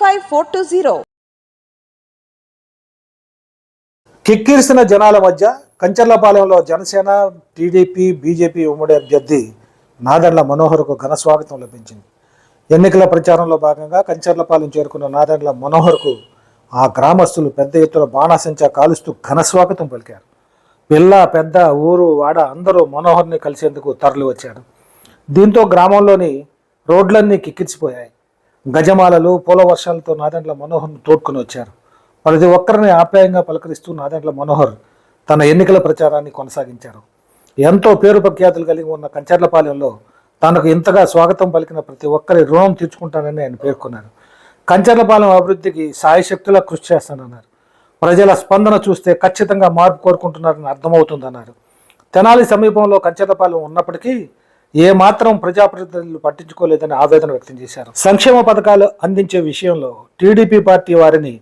five four two zero. కిక్కిరిసిన జనాల మధ్య కంచర్లపాలెంలో Janasena TDP BJP ఉమ్మడి అభ్యర్థి నాదెండ్ల మనోహర్కు ఘన స్వాగతం లభించింది. ఎన్నికల ప్రచారంలో భాగంగా కంచర్లపాలెం చేరుకున్న నాదెండ్ల మనోహర్కు ఆ గ్రామస్తులు పెద్ద ఎత్తున బాణాసంచా కాలుస్తూ ఘన స్వాగతం పలికారు. పిల్ల పెద్ద ఊరు వాడ అందరూ మనోహర్ని కలిసేందుకు తరలి వచ్చారు దీంతో గ్రామంలోని రోడ్లన్నీ కిక్కిరిసిపోయాయి. గజమాలలు పూల వర్షాలతో నాదెండ్ల మనోహర్ను తోడ్కొని వచ్చారు. ప్రతి ఒక్కరిని ఆప్యాయంగా పలకరిస్తూ నాదెండ్ల మనోహర్ తన ఎన్నికల ప్రచారాన్ని కొనసాగించారు. ఎంతో పేరు ప్రఖ్యాతులు కలిగి ఉన్న కంచర్లపాలెంలో తనకు ఇంతగా స్వాగతం పలికిన ప్రతి ఒక్కరి రుణం తీర్చుకుంటానని ఆయన పేర్కొన్నారు. కంచర్లపాలెం అభివృద్ధికి సాయశక్తులా కృషి చేస్తానన్నారు. ప్రజల స్పందన చూస్తే ఖచ్చితంగా మార్పు కోరుకుంటున్నారని అర్థమవుతుందన్నారు. తెనాలి సమీపంలో కంచర్లపాలెం ఉన్నప్పటికీ ఏ మాత్రం ప్రజాప్రతినిధులు పట్టించుకోలేదని ఆవేదన వ్యక్తం చేశారు. సంక్షేమ పథకాలు అందించే విషయంలో టీడీపీ పార్టీ వారిని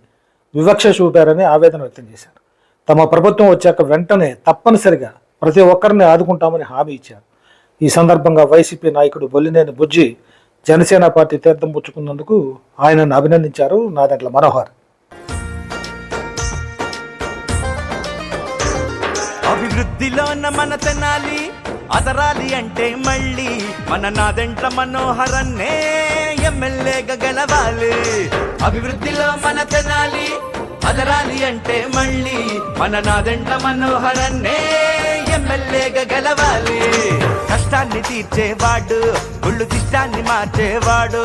వివక్ష చూపారని ఆవేదన వ్యక్తం చేశారు. తమ ప్రభుత్వం వచ్చాక వెంటనే తప్పనిసరిగా ప్రతి ఒక్కరిని ఆదుకుంటామని హామీ ఇచ్చారు. ఈ సందర్భంగా వైసీపీ నాయకుడు బొల్లినేని బుజ్జి జనసేన పార్టీ తీర్థం పుచ్చుకున్నందుకు ఆయనను అభినందించారు నాదెండ్ల మనోహర్. అభివృద్ధిలోన మన తెనాలి అదరాలి అంటే మళ్ళీ మన నాదెంట్ల మనోహరన్నే ఎమ్మెల్యేగా గెలవాలి. అభివృద్ధిలో మన తెనాలి. అదరాలి అంటే మళ్ళీ మన నాదెంట్ల మనోహరన్నే ఎమ్మెల్యేగా గెలవాలి. కష్టాన్ని తీర్చేవాడు గుళ్ళు తిష్టాన్ని మార్చేవాడు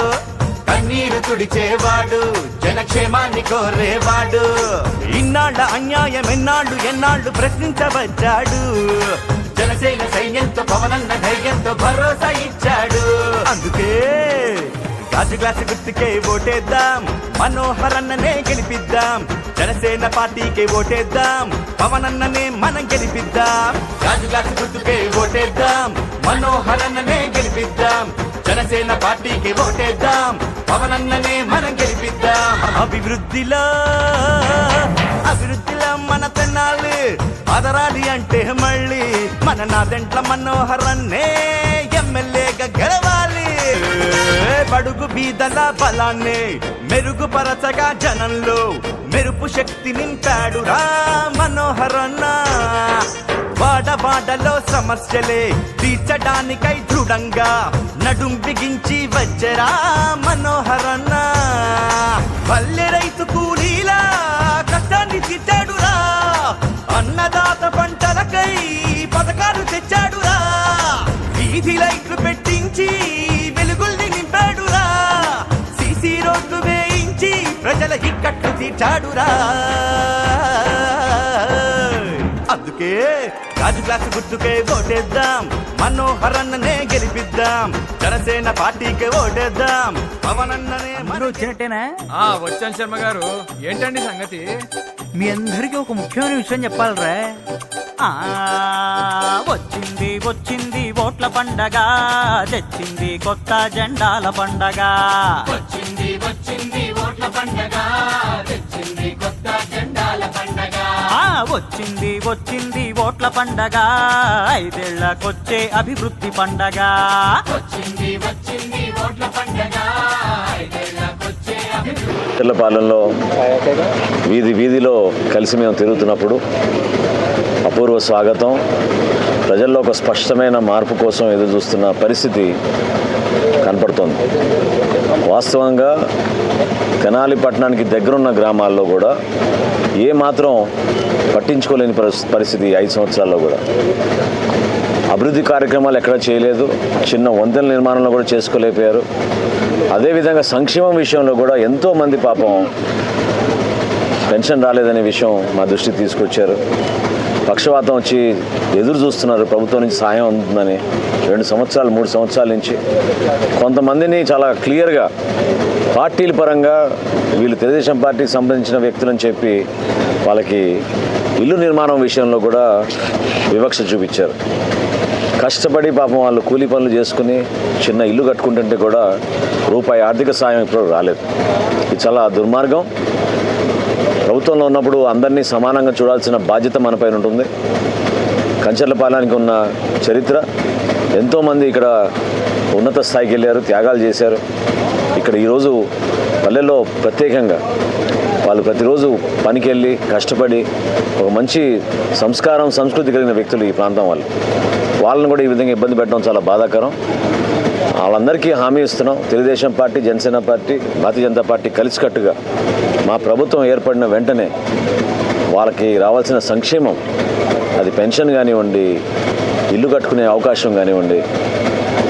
కన్నీరు తుడిచేవాడు జనక్షేమాన్ని కోరేవాడు. ఇన్నాళ్ళ అన్యాయం ఎన్నాళ్ళు ఎన్నాళ్ళు ప్రశ్నించవచ్చాడు జనసేన సైన్యంతో పవనన్న ధైర్యంతో భరోసా ఇచ్చాడు. అందుకే రాజు గ్లాసు గుర్తుకే ఓటేద్దాం. మనోహరన్ననే గెలిపిద్దాం. జనసేన పార్టీకే ఓటేద్దాం. పవనన్ననే మనం గెలిపిద్దాం. రాజు గ్లాసు గుర్తుకే ఓటేద్దాం. మనోహరన్ననే గెలిపిద్దాం. జనసేన పార్టీకి ఓటేద్దాం. పవనన్ననే మనం గెలిపిద్దాం. అభివృద్ధిలో అభివృద్ధిలో మన తెన్నాలి అదరాలి అంటే మళ్ళీ మన నాదెంట్ల మనోహరన్నే ఎమ్మెల్యేగా గెలవాలి. బడుగు బీదల బలాన్ని మెరుగుపరచగా జనంలో మెరుపు శక్తి నింపాడురా మనోహరన్న. వాడవాడలో సమస్యలే తీర్చడానికై దృఢంగా నడుం బిగించి వచ్చరా మనోహరన్న. పల్లె రైతు కూలీలా కష్టాన్ని తీర్చాడు అన్నదాత పంటలకై పథకాలు తెచ్చాడురా. వీధి లైట్లు పెట్టించి వెలుగుల్ని నింపాడురా. సీసీ రోడ్లు వేయించి ప్రజల ఇక్కట్లు తీర్చాడురా. గాజు గ్లాసు గుర్తుకే ఓటేద్దాం. మనోహరన్ననే గెలిపిద్దాం. జనసేన పార్టీకే ఓటేద్దాం. పవనన్ననే అందరూ వచ్చినట్టేనా? ఆ వచ్చాను శర్మ గారు. ఏంటండి సంగతి? మీ అందరికీ ఒక ముఖ్యమైన విషయం చెప్పాలరా. ఆ, వచ్చింది వచ్చింది ఓట్ల పండగ తెచ్చింది కొత్త జెండాల పండగ. వచ్చింది చెట్ల పండగ ఐదేళ్ళకొచ్చే అభివృద్ధి పండగ. పండగ పాలనలో వీధి వీధిలో కలిసి మేము తిరుగుతున్నప్పుడు అపూర్వ స్వాగతం. ప్రజల్లో ఒక స్పష్టమైన మార్పు కోసం ఎదురు చూస్తున్న పరిస్థితి కనపడుతోంది. వాస్తవంగా తెనాలి పట్టణానికి దగ్గరున్న గ్రామాల్లో కూడా ఏ మాత్రం పట్టించుకోలేని పరిస్థితి ఐదు సంవత్సరాల్లో కూడా. అభివృద్ధి కార్యక్రమాలు ఎక్కడ చేయలేదు. చిన్న వంతెన నిర్మాణంలో కూడా చేసుకోలేకపోయారు. అదేవిధంగా సంక్షేమం విషయంలో కూడా ఎంతోమంది పాపం పెన్షన్ రాలేదనే విషయం మా దృష్టికి తీసుకొచ్చారు. పక్షవాతం వచ్చి ఎదురు చూస్తున్నారు. ప్రభుత్వం నుంచి సాయం అందుతుందని రెండు సంవత్సరాలు మూడు సంవత్సరాల నుంచి కొంతమందిని చాలా క్లియర్గా పార్టీల పరంగా వీళ్ళు తెలుగుదేశం పార్టీకి సంబంధించిన వ్యక్తులని చెప్పి వాళ్ళకి ఇల్లు నిర్మాణం విషయంలో కూడా వివక్ష చూపించారు. కష్టపడి పాపం వాళ్ళు కూలీ పనులు చేసుకుని చిన్న ఇల్లు కట్టుకుంటుంటే కూడా రూపాయి ఆర్థిక సాయం ఇప్పుడు రాలేదు. ఇది చాలా దుర్మార్గం. ప్రభుత్వంలో ఉన్నప్పుడు అందరినీ సమానంగా చూడాల్సిన బాధ్యత మనపైన ఉంటుంది. కంచర్లపాలెనికి ఉన్న చరిత్ర ఎంతోమంది ఇక్కడ ఉన్నత స్థాయికి వెళ్ళారు త్యాగాలు చేశారు. ఇక్కడ ఈరోజు పల్లెల్లో ప్రత్యేకంగా వాళ్ళు ప్రతిరోజు పనికి వెళ్ళి కష్టపడి ఒక మంచి సంస్కారం సంస్కృతి కలిగిన వ్యక్తులు ఈ ప్రాంతం వాళ్ళు. వాళ్ళని కూడా ఈ విధంగా ఇబ్బంది పెట్టడం చాలా బాధాకరం. వాళ్ళందరికీ హామీ ఇస్తున్నాం. Telugudesam party Janasena party Bharatiya Janata party కలిసికట్టుగా మా ప్రభుత్వం ఏర్పడిన వెంటనే వాళ్ళకి రావాల్సిన సంక్షేమం అది పెన్షన్ కానివ్వండి ఇల్లు కట్టుకునే అవకాశం కానివ్వండి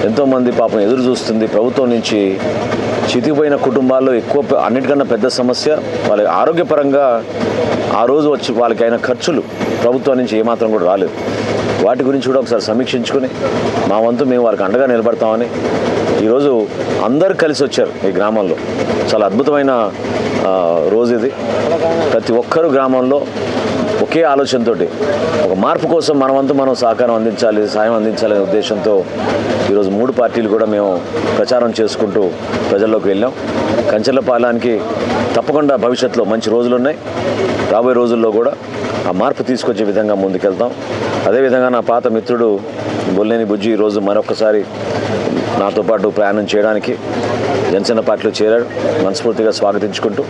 ఎంతోమంది పాపం ఎదురు చూస్తుంది. ప్రభుత్వం నుంచి చితిపోయిన కుటుంబాల్లో ఎక్కువ అన్నిటికన్నా పెద్ద సమస్య వాళ్ళ ఆరోగ్యపరంగా ఆ రోజు వచ్చి వాళ్ళకి అయిన ఖర్చులు ప్రభుత్వం నుంచి ఏమాత్రం కూడా రాలేదు. వాటి గురించి కూడా ఒకసారి సమీక్షించుకుని మా వంతు మేము వారికి అండగా నిలబడతామని ఈరోజు అందరు కలిసి వచ్చారు ఈ గ్రామంలో. చాలా అద్భుతమైన రోజు ఇది. ప్రతి ఒక్కరు గ్రామంలో ఒకే ఆలోచనతోటి ఒక మార్పు కోసం మనవంతు మనం సహకారం అందించాలి సాయం అందించాలనే ఉద్దేశంతో ఈరోజు మూడు పార్టీలు కూడా మేము ప్రచారం చేసుకుంటూ ప్రజల్లోకి వెళ్ళాం. కంచెల పాలనకి తప్పకుండా భవిష్యత్తులో మంచి రోజులు ఉన్నాయి. రాబోయే రోజుల్లో కూడా ఆ మార్పు తీసుకొచ్చే విధంగా ముందుకెళ్తాం. అదేవిధంగా నా పాత మిత్రుడు బొల్లేని బుజ్జి ఈరోజు మరొకసారి నాతో పాటు ప్రయాణం చేయడానికి జనసేన పార్టీలో చేరాడు. మనస్ఫూర్తిగా స్వాగతించుకుంటూ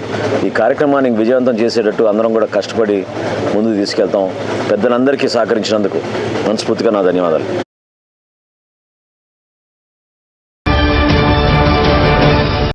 ఈ కార్యక్రమాన్ని విజయవంతం చేసేటట్టు అందరం కూడా కష్టపడి ముందుకు తీసుకెళ్తాం. పెద్దలందరికీ సహకరించినందుకు మనస్ఫూర్తిగా నా ధన్యవాదాలు.